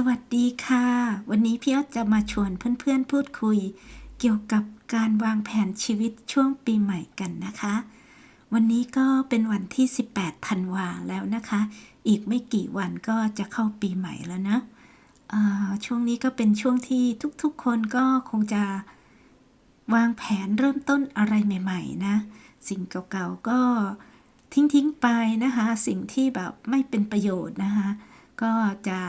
สวัสดีค่ะ วันนี้พี่อ้อจะมาชวนเพื่อนๆพูดคุย เกี่ยวกับการวางแผนชีวิตช่วงปีใหม่กันนะคะ วันนี้ก็เป็นวันที่ 18ธันวาแล้วนะคะ อีกไม่กี่วันก็จะเข้าปีใหม่แล้วนะช่วงนี้ก็เป็นช่วงที่ทุกๆคนก็คงจะวางแผนเริ่มต้นอะไรใหม่ ๆ นะ สิ่งเก่าๆก็ทิ้งๆไปนะคะ สิ่งที่แบบไม่เป็นประโยชน์นะคะ ก็จะ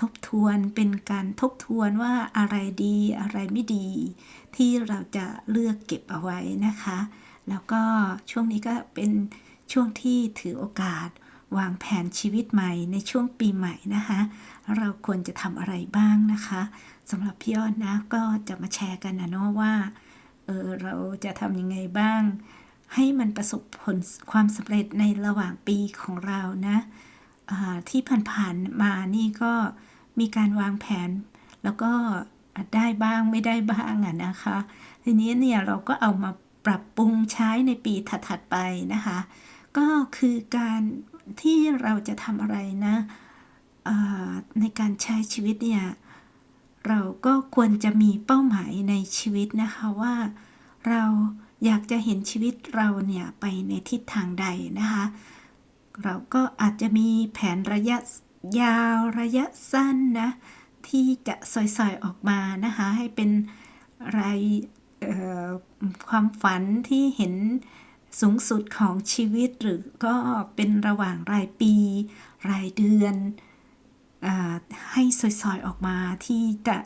ทบทวนเป็นการทบทวนว่าอะไรดีอะไรไม่ดี ที่เราจะเลือกเก็บเอาไว้นะคะ แล้วก็ช่วงนี้ก็เป็นช่วงที่ถือโอกาสวางแผนชีวิตใหม่ในช่วงปีใหม่นะคะ เราควรจะทำอะไรบ้างนะคะสำหรับพี่อ้อนนะก็จะมาแชร์กันนะเนาะว่าเออเราจะทำยังไงบ้าง ให้มันประสบผลความสำเร็จในระหว่างปีของเรานะ ที่ผ่านๆมานี่ก็มีการวางแผน แล้วก็ได้บ้างไม่ได้บ้างอะนะคะ ทีนี้เนี่ยเราก็เอามาปรับปรุงใช้ในปีถัดๆไปนะคะ ก็คือการที่เราจะทำอะไรนะในการใช้ชีวิตเนี่ยเราก็ควรจะมีเป้าหมายในชีวิตนะคะว่า เราอยากจะเห็นชีวิตเราเนี่ยไปในทิศทางใดนะคะ เราก็อาจจะมีแผนระยะยาวระยะสั้นนะ ที่จะสอยๆออกมานะคะ ให้เป็นรายความฝันที่เห็นสูงสุดของชีวิตหรือก็เป็นระหว่างรายปี รายเดือนอให้สอยๆออกมาที่จะ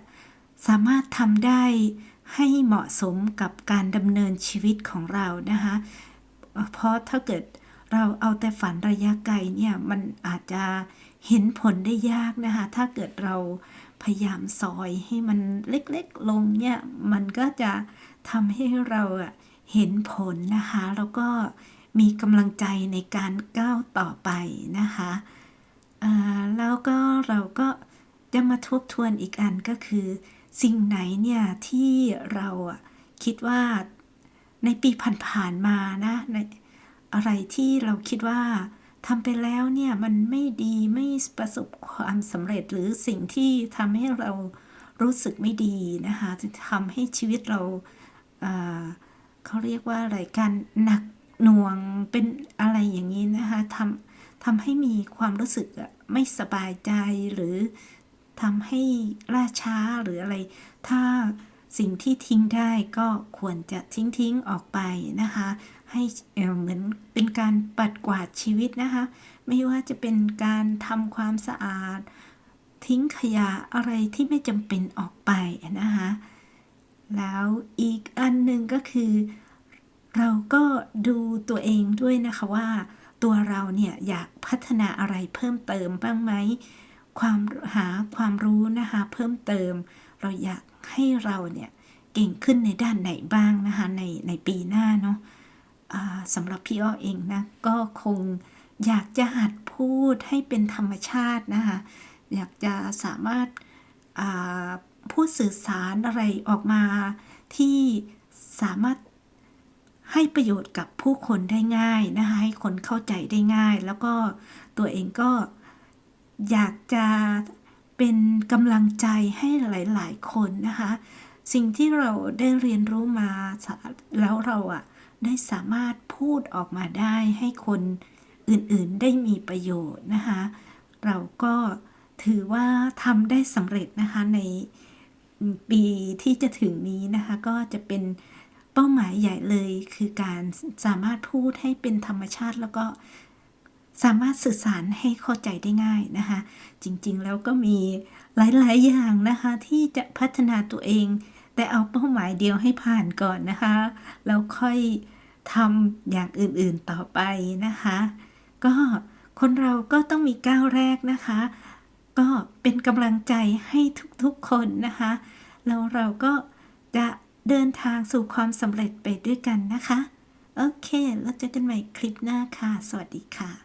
สามารถทำได้ให้เหมาะสมกับการดำเนินชีวิตของเรานะคะเพราะถ้าเกิด เราเอาแต่ฝันระยะไกลเนี่ยมันอาจจะเห็นผลได้ยากนะคะ ถ้าเกิดเราพยายามซอยให้มันเล็กๆลงเนี่ยมันก็จะทำให้เราเห็นผลนะคะ แล้วก็มีกำลังใจในการก้าวต่อไปนะคะแล้วก็เราก็จะมาทบทวนอีกอันก็คือ สิ่งไหนเนี่ยที่เราคิดว่าในปีผ่านๆมานะใน อะไรที่เราคิดว่าทำไปแล้วเนี่ยมันไม่ดีไม่ประสบความสำเร็จหรือสิ่งที่ทำให้เรารู้สึกไม่ดีนะคะจะทำให้ชีวิตเราเเขาเรียกว่าอะไรการหนักหน่วงเป็นอะไรอย่างนี้นะคะทำทำให้มีความรู้สึกไม่สบายใจหรือทำให้ล่าช้าหรืออะไร ถ้า สิ่งที่ทิ้งได้ก็ควรจะทิ้งทิ้งออกไปนะคะ ให้เหมือนเป็นการปัดกวาดชีวิตนะคะ ไม่ว่าจะเป็นการทำความสะอาด ทิ้งขยะอะไรที่ไม่จำเป็นออกไปนะคะแล้วอีกอันหนึ่งก็คือ เราก็ดูตัวเองด้วยนะคะว่า ตัวเราเนี่ยอยากพัฒนาอะไรเพิ่มเติมบ้างไหมความหาความรู้นะคะ เพิ่มเติม เราอยากให้เราเนี่ยเก่งขึ้นในด้านไหนบ้างนะคะในในปีหน้าเนาะสำหรับพี่อ้อเองนะก็คงอยากจะหัดพูดให้เป็นธรรมชาตินะคะอยากจะสามารถพูดสื่อสารอะไรออกมาที่สามารถให้ประโยชน์กับผู้คนได้ง่ายนะคะให้คนเข้าใจได้ง่าย แล้วก็ตัวเองก็อยากจะ เป็นกำลังใจให้หลาย ๆ คนนะคะ สิ่งที่เราได้เรียนรู้มาแล้วเราอะได้สามารถพูดออกมาได้ให้คนอื่น ๆ ได้มีประโยชน์นะคะ เราก็ถือว่าทำได้สำเร็จนะคะในปีที่จะถึงนี้นะคะ ก็จะเป็นเป้าหมายใหญ่เลยคือการสามารถพูดให้เป็นธรรมชาติแล้วก็ สามารถสื่อสารให้เข้าใจได้ง่ายนะคะ จริงๆ แล้วก็มีหลายๆ อย่างนะคะที่จะพัฒนาตัวเอง แต่เอาเป้าหมายเดียวให้ผ่านก่อนนะคะ แล้วค่อยทำอย่างอื่นๆต่อไปนะคะ ก็คนเราก็ต้องมีก้าวแรกนะคะ ก็เป็นกำลังใจให้ทุกๆคนนะคะ แล้วเราก็จะเดินทางสู่ความสำเร็จไปด้วยกันนะคะ โอเค แล้วเจอกันใหม่คลิปหน้าค่ะ สวัสดีค่ะ